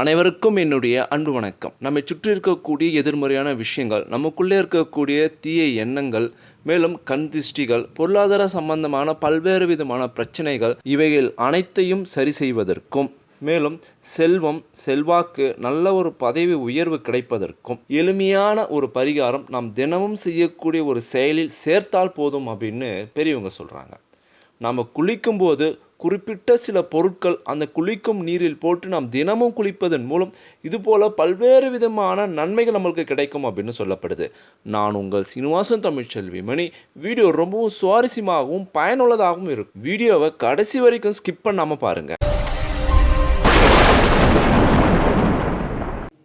அனைவருக்கும் என்னுடைய அன்பு வணக்கம். நம்மை சுற்றி இருக்கக்கூடிய எதிர்மறையான விஷயங்கள் நமக்குள்ளே இருக்கக்கூடிய தீய எண்ணங்கள் மேலும் கண் திஷ்டிகள் பொருளாதார சம்பந்தமான பல்வேறு விதமான பிரச்சனைகள் இவைகள் அனைத்தையும் சரி செய்வதற்கும் மேலும் செல்வம் செல்வாக்கு நல்ல ஒரு பதவி உயர்வு கிடைப்பதற்கும் எளிமையான ஒரு பரிகாரம் நாம் தினமும் செய்யக்கூடிய ஒரு செயலில் சேர்த்தால் போதும் அப்படின்னு பெரியவங்க சொல்கிறாங்க நாம் குளிக்கும்போது குறிப்பிட்ட சில பொருட்கள் அந்த குளிக்கும் நீரில் போட்டு நாம் தினமும் குளிப்பதன் மூலம் இதுபோல் பல்வேறு விதமான நன்மைகள் நம்மளுக்கு கிடைக்கும் அப்படின்னு சொல்லப்படுது. நான் உங்கள் சீனிவாசன் தமிழ்ச்செல்வி மணி. வீடியோ ரொம்பவும் சுவாரஸ்யமாகவும் பயனுள்ளதாகவும் இருக்கும் வீடியோவை கடைசி வரைக்கும் ஸ்கிப் பண்ணாமல் பாருங்கள்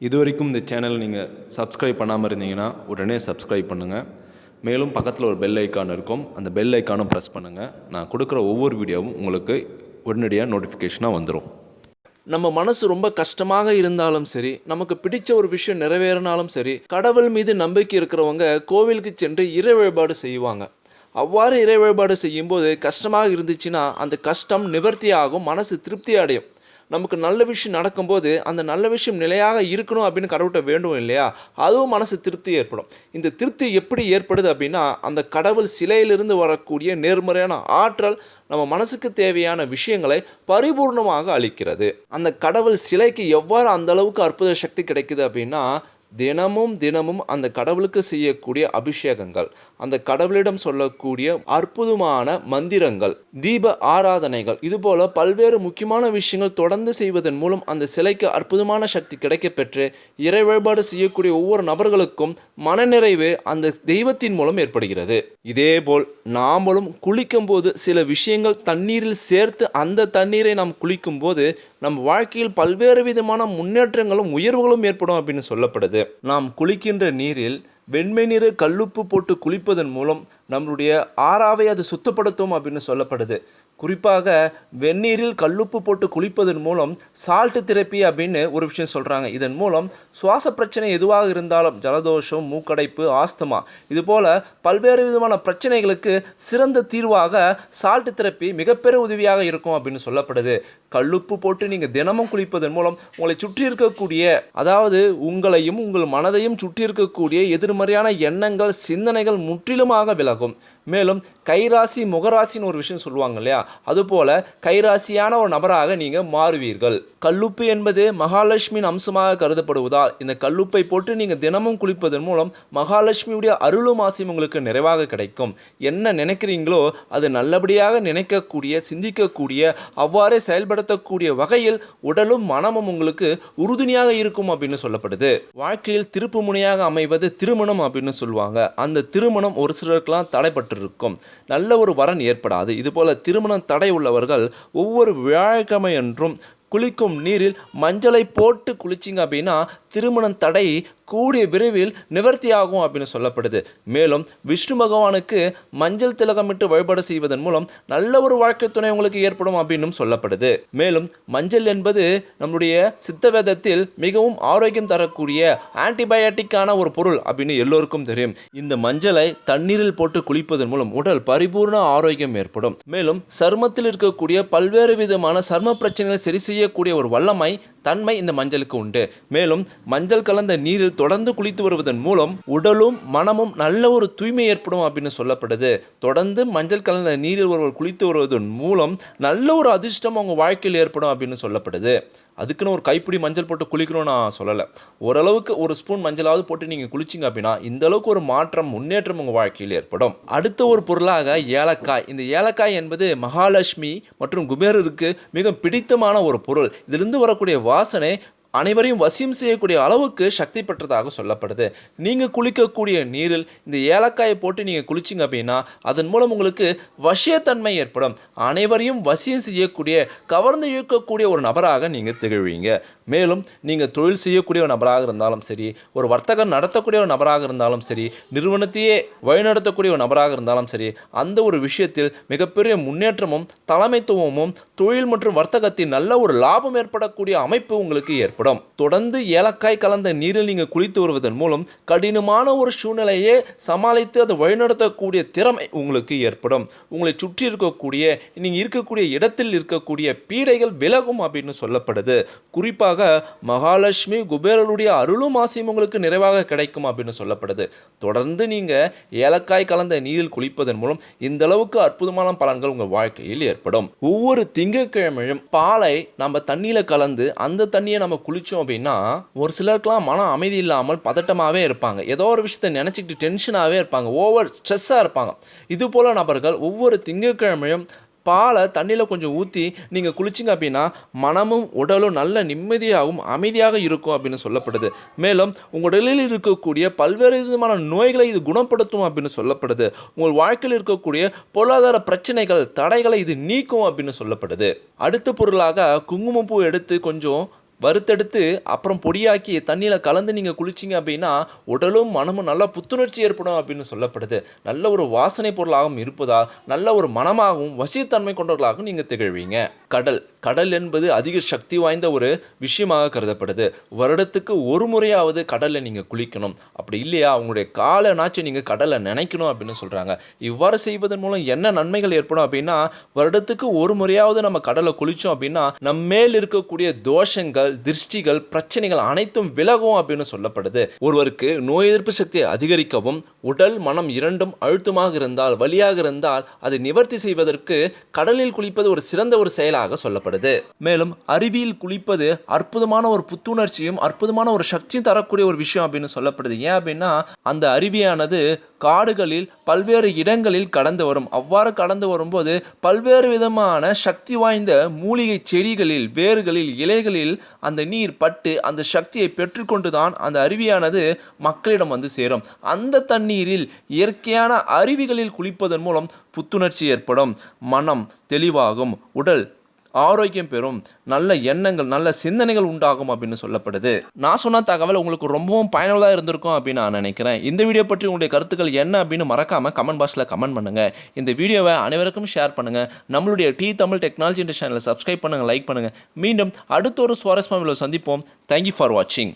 இது வரைக்கும் இந்த சேனல் நீங்கள் சப்ஸ்கிரைப் பண்ணாமல் இருந்தீங்கன்னா உடனே சப்ஸ்கிரைப் பண்ணுங்கள் மேலும் பக்கத்தில் ஒரு பெல் ஐக்கான் இருக்கும். அந்த பெல் ஐக்கானும் ப்ரெஸ் பண்ணுங்கள் நான் கொடுக்குற ஒவ்வொரு வீடியோவும் உங்களுக்கு உடனடியாக நோட்டிஃபிகேஷனாக வந்துடும் நம்ம மனசு ரொம்ப கஷ்டமாக இருந்தாலும் சரி நமக்கு பிடிச்ச ஒரு விஷயம் நிறைவேறினாலும் சரி கடவுள் மீது நம்பிக்கை இருக்கிறவங்க கோவிலுக்கு சென்று இறை வழிபாடு செய்வாங்க. அவ்வாறு இறை வழிபாடு செய்யும்போது கஷ்டமாக இருந்துச்சுன்னா அந்த கஷ்டம் நிவர்த்தியாகும் மனசு திருப்தி அடையும். நமக்கு நல்ல விஷயம் நடக்கும்போது அந்த நல்ல விஷயம் நிலையாக இருக்கணும் அப்படின்னு கடவுள்கிட்ட வேண்டும் இல்லையா? அதுவும் மனசு திருப்தி ஏற்படும். இந்த திருப்தி எப்படி ஏற்படுது அப்படின்னா அந்த கடவுள் சிலையிலிருந்து வரக்கூடிய நேர்மறையான ஆற்றல் நம்ம மனசுக்கு தேவையான விஷயங்களை பரிபூர்ணமாக அளிக்கிறது. அந்த கடவுள் சிலைக்கு எவ்வாறு அந்த அளவுக்கு அற்புத சக்தி கிடைக்குது அப்படின்னா தினமும் தினமும் அந்த கடவுளுக்கு செய்யக்கூடிய அபிஷேகங்கள் அந்த கடவுளிடம் சொல்லக்கூடிய அற்புதமான மந்திரங்கள் தீப ஆராதனைகள் இதுபோல பல்வேறு முக்கியமான விஷயங்கள் தொடர்ந்து செய்வதன் மூலம் அந்த சிலைக்கு அற்புதமான சக்தி கிடைக்கப்பெற்று இறை வழிபாடு செய்யக்கூடிய ஒவ்வொரு நபர்களுக்கும் மனநிறைவு அந்த தெய்வத்தின் மூலம் ஏற்படுகிறது. இதேபோல் நாமளும் குளிக்கும் போது சில விஷயங்கள் தண்ணீரில் சேர்த்து அந்த தண்ணீரை நாம் குளிக்கும் போது நம் வாழ்க்கையில் பல்வேறு விதமான முன்னேற்றங்களும் உயர்வுகளும் ஏற்படும் அப்படின்னு சொல்லப்படுது. நாம் குளிக்கின்ற நீரில் வெண்மை நிற கல்லுப்பு போட்டு குளிப்பதன் மூலம் நம்மளுடைய ஆறாவை அது சுத்தப்படுத்தும் அப்படின்னு சொல்லப்படுது. குறிப்பாக வெந்நீரில் கல்லுப்பு போட்டு குளிப்பதன் மூலம் சால்ட் தெரப்பி அப்படின்னு ஒரு விஷயம் சொல்கிறாங்க இதன் மூலம் சுவாச பிரச்சனை எதுவாக இருந்தாலும் ஜலதோஷம் மூக்கடைப்பு ஆஸ்துமா இதுபோல் பல்வேறு விதமான பிரச்சனைகளுக்கு சிறந்த தீர்வாக சால்ட் தெரப்பி மிகப்பெரிய உதவியாக இருக்கும் அப்படின்னு சொல்லப்படுது. கல்லுப்பு போட்டு நீங்கள் தினமும் குளிப்பதன் மூலம் உங்களை சுற்றி இருக்கக்கூடிய அதாவது உங்களையும் உங்கள் மனதையும் சுற்றி இருக்கக்கூடிய எதிர்மறையான எண்ணங்கள் சிந்தனைகள் முற்றிலுமாக விலகும். மேலும் கைராசி முகராசின்னு ஒரு விஷயம் சொல்லுவாங்க இல்லையா? அதுபோல கைராசியான ஒரு நபராக நீங்கள் மாறுவீர்கள். கல்லுப்பு என்பது மகாலட்சுமியின் அம்சமாக கருதப்படுவதால் இந்த கல்லுப்பை போட்டு நீங்கள் தினமும் குளிப்பதன் மூலம் மகாலட்சுமியுடைய அருளும் ஆசையும் உங்களுக்கு நிறைவாக கிடைக்கும். என்ன நினைக்கிறீங்களோ அது நல்லபடியாக நினைக்கக்கூடிய சிந்திக்கக்கூடிய அவ்வாறே செயல்படுத்தக்கூடிய வகையில் உடலும் மனமும் உங்களுக்கு உறுதுணையாக இருக்கும் அப்படின்னு சொல்லப்படுது. வாழ்க்கையில் திருப்பு முனையாக அமைவது திருமணம் அப்படின்னு சொல்லுவாங்க. அந்த திருமணம் ஒரு சிலருக்கெல்லாம் தடைப்பட்டிருக்கும். நல்ல ஒரு வரன் ஏற்படாது. இதுபோல திருமணம் தடை உள்ளவர்கள் ஒவ்வொரு வியாழக்கிழமை என்றும் குளிக்கும் நீரில் மஞ்சளை போட்டு குளிச்சிங்க அப்படின்னா திருமணம் தடை கூடிய விரைவில் நிவர்த்தியாகும் அப்படின்னு சொல்லப்படுது. மேலும் விஷ்ணு பகவானுக்கு மஞ்சள் திலகமிட்டு வழிபாடு செய்வதன் மூலம் நல்ல ஒரு வாழ்க்கை துணை உங்களுக்கு ஏற்படும் அப்படின்னும் சொல்லப்படுது. மேலும் மஞ்சள் என்பது நம்முடைய சித்த வேதத்தில் மிகவும் ஆரோக்கியம் தரக்கூடிய ஆன்டிபயோட்டிக்கான ஒரு பொருள் அப்படின்னு எல்லோருக்கும் தெரியும். இந்த மஞ்சளை தண்ணீரில் போட்டு குளிப்பதன் மூலம் உடல் பரிபூர்ண ஆரோக்கியம் ஏற்படும். மேலும் சருமத்தில் இருக்கக்கூடிய பல்வேறு விதமான சர்ம பிரச்சனைகளை சரி செய்யக்கூடிய ஒரு வல்லமை தன்மை இந்த மஞ்சளுக்கு உண்டு. மேலும் மஞ்சள் கலந்த நீரில் தொடர்ந்து குளித்து வருவதன் மூலம் உடலும் மனமும் நல்ல ஒரு தூய்மை ஏற்படும் அப்படின்னு சொல்லப்படுது. தொடர்ந்து மஞ்சள் கலந்த நீரில் ஒருவர் குளித்து வருவதன் மூலம் நல்ல ஒரு அதிர்ஷ்டம் அவங்க வாழ்க்கையில் ஏற்படும் அப்படின்னு சொல்லப்படுது. அதுக்குன்னு ஒரு கைப்பிடி மஞ்சள் போட்டு குளிக்கணும்னு நான் சொல்லலை. ஓரளவுக்கு ஒரு ஸ்பூன் மஞ்சளாவது போட்டு நீங்கள் குளிச்சிங்க அப்படின்னா இந்த அளவுக்கு ஒரு மாற்றம் முன்னேற்றம் உங்கள் வாழ்க்கையில் ஏற்படும். அடுத்த ஒரு பொருளாக ஏலக்காய். இந்த ஏலக்காய் என்பது மகாலட்சுமி மற்றும் குபேரருக்கு மிக பிடித்தமான ஒரு பொருள். இதிலிருந்து வரக்கூடிய வாசனை அனைவரையும் வசியம் செய்யக்கூடிய அளவுக்கு சக்தி பெற்றதாக சொல்லப்படுது. நீங்கள் குளிக்கக்கூடிய நீரில் இந்த ஏலக்காயை போட்டு நீங்கள் குளிச்சிங்க அப்படின்னா அதன் மூலம் உங்களுக்கு வசியத்தன்மை ஏற்படும். அனைவரையும் வசியம் செய்யக்கூடிய கவர்ந்து இழுக்கக்கூடிய ஒரு நபராக நீங்கள் திகழ்வீங்க. மேலும் நீங்கள் தொழில் செய்யக்கூடிய ஒரு நபராக இருந்தாலும் சரி ஒரு வர்த்தகம் நடத்தக்கூடிய ஒரு நபராக இருந்தாலும் சரி நிறுவனத்தையே வழிநடத்தக்கூடிய ஒரு நபராக இருந்தாலும் சரி அந்த ஒரு விஷயத்தில் மிகப்பெரிய முன்னேற்றமும் தலைமைத்துவமும் தொழில் மற்றும் வர்த்தகத்தின் நல்ல ஒரு லாபம் ஏற்படக்கூடிய அமைப்பு உங்களுக்கு ஏற்படும். ஏற்படும் தொடர்ந்து ஏலக்காய் கலந்த நீரில் நீங்கள் குளித்து வருவதன் மூலம் கடினமான ஒரு சூழ்நிலையை சமாளித்து அதை வழிநடத்தக்கூடிய திறமை உங்களுக்கு ஏற்படும். உங்களை சுற்றி இருக்கக்கூடிய நீங்கள் இருக்கக்கூடிய இடத்தில் இருக்கக்கூடிய பீடைகள் விலகும் அப்படின்னு சொல்லப்படுது. குறிப்பாக மகாலட்சுமி குபேரருடைய அருளும் ஆசையும் உங்களுக்கு நிறைவாக கிடைக்கும் அப்படின்னு சொல்லப்படுது. தொடர்ந்து நீங்கள் ஏலக்காய் கலந்த நீரில் குளிப்பதன் மூலம் இந்த அளவுக்கு அற்புதமான பலன்கள் உங்கள் வாழ்க்கையில் ஏற்படும். ஒவ்வொரு திங்கட்கிழமையும் பாலை நம்ம தண்ணியில் கலந்து அந்த தண்ணியை நம்ம குளித்தோம் அப்படின்னா ஒரு சிலருக்குலாம் மன அமைதி இல்லாமல் பதட்டமாகவே இருப்பாங்க. ஏதோ ஒரு விஷயத்தை நினச்சிக்கிட்டு டென்ஷனாகவே இருப்பாங்க. ஓவர் ஸ்ட்ரெஸ்ஸாக இருப்பாங்க. இது போல நபர்கள் ஒவ்வொரு திங்கட்கிழமையும் பாலை தண்ணியில் கொஞ்சம் ஊற்றி நீங்கள் குளிச்சிங்க அப்படின்னா மனமும் உடலும் நல்ல நிம்மதியாகவும் அமைதியாக இருக்கும் அப்படின்னு சொல்லப்படுது. மேலும் உங்கள் உடலில் இருக்கக்கூடிய பல்வேறு விதமான நோய்களை இது குணப்படுத்தும் அப்படின்னு சொல்லப்படுது. உங்கள் வாழ்க்கையில் இருக்கக்கூடிய பொருளாதார பிரச்சனைகள் தடைகளை இது நீக்கும் அப்படின்னு சொல்லப்படுது. அடுத்த பொருளாக குங்குமப்பூ எடுத்து கொஞ்சம் வறுத்தெடுத்து அப்புறம் பொடியாக்கி தண்ணியில் கலந்து நீங்கள் குளிச்சிங்க அப்படின்னா உடலும் மனமும் நல்லா புத்துணர்ச்சி ஏற்படும் அப்படின்னு சொல்லப்படுது. நல்ல ஒரு வாசனை பொருளாகவும் இருப்பதால் நல்ல ஒரு மனமாகவும் வசித்தன்மை கொண்டவர்களாகவும் நீங்கள் திகழ்வீங்க. கடல். கடல் என்பது அதிக சக்தி வாய்ந்த ஒரு விஷயமாக கருதப்படுது. வருடத்துக்கு ஒரு முறையாவது கடலில் நீங்கள் குளிக்கணும். அப்படி இல்லையா? உங்களுடைய காலனாச்சும் நீங்கள் கடலை நினைக்கணும் அப்படின்னு சொல்கிறாங்க இவ்வாறு செய்வதன் மூலம் என்ன நன்மைகள் ஏற்படும் அப்படின்னா வருடத்துக்கு ஒரு முறையாவது நம்ம கடலை குளித்தோம் அப்படின்னா நம்ம மேல் இருக்கக்கூடிய தோஷங்கள் திருஷ்டிகள் பிரச்சனைகள் அனைத்தும் விலகும் அப்படின்னு சொல்லப்படுது. ஒருவருக்கு நோய் எதிர்ப்பு சக்தியை அதிகரிக்கவும் உடல் மனம் இரண்டும் அழுத்தமாக இருந்தால் வலியாக இருந்தால் அதை நிவர்த்தி செய்வதற்கு கடலில் குளிப்பது ஒரு சிறந்த ஒரு செயலாக சொல்லப்படுது. மேலும் அருவியில் குளிப்பது அற்புதமான ஒரு புத்துணர்ச்சியும் அற்புதமான ஒரு சக்தியும் தரக்கூடிய ஒரு விஷயம் அப்படின்னு சொல்லப்படுது. ஏன் அப்படின்னா அந்த அருவியானது காடுகளில் பல்வேறு இடங்களில் கடந்து வரும். அவ்வாறு கடந்து வரும்போது பல்வேறு விதமான சக்தி வாய்ந்த மூலிகை செடிகளில் வேர்களில் இலைகளில் அந்த நீர் பட்டு அந்த சக்தியை பெற்றுக்கொண்டுதான் அந்த அருவியானது மக்களிடம் வந்து சேரும். அந்த தண்ணீரில் இயற்கையான அருவிகளில் குளிப்பதன் மூலம் புத்துணர்ச்சி ஏற்படும். மனம் தெளிவாகும். உடல் ஆரோக்கியம் பெறும் நல்ல எண்ணங்கள் நல்ல சிந்தனைகள் உண்டாகும் அப்படின்னு சொல்லப்படுது. நான் சொன்ன தகவல் உங்களுக்கு ரொம்பவும் பயனுள்ளதாக இருந்திருக்கும் அப்படின்னு நான் நினைக்கிறேன். இந்த வீடியோ பற்றி உங்களுடைய கருத்துக்கள் என்ன அப்படின்னு மறக்காமல் கமெண்ட் பாக்ஸில் கமெண்ட் பண்ணுங்கள் இந்த வீடியோவை அனைவருக்கும் ஷேர் பண்ணுங்கள் நம்மளுடைய டி தமிழ் டெக்னாலஜி சேனலை சப்ஸ்கிரைப் பண்ணுங்கள் லைக் பண்ணுங்கள் மீண்டும் அடுத்த ஒரு சுவாரஸ்யமாக சந்திப்போம். தேங்க்யூ ஃபார் வாட்சிங்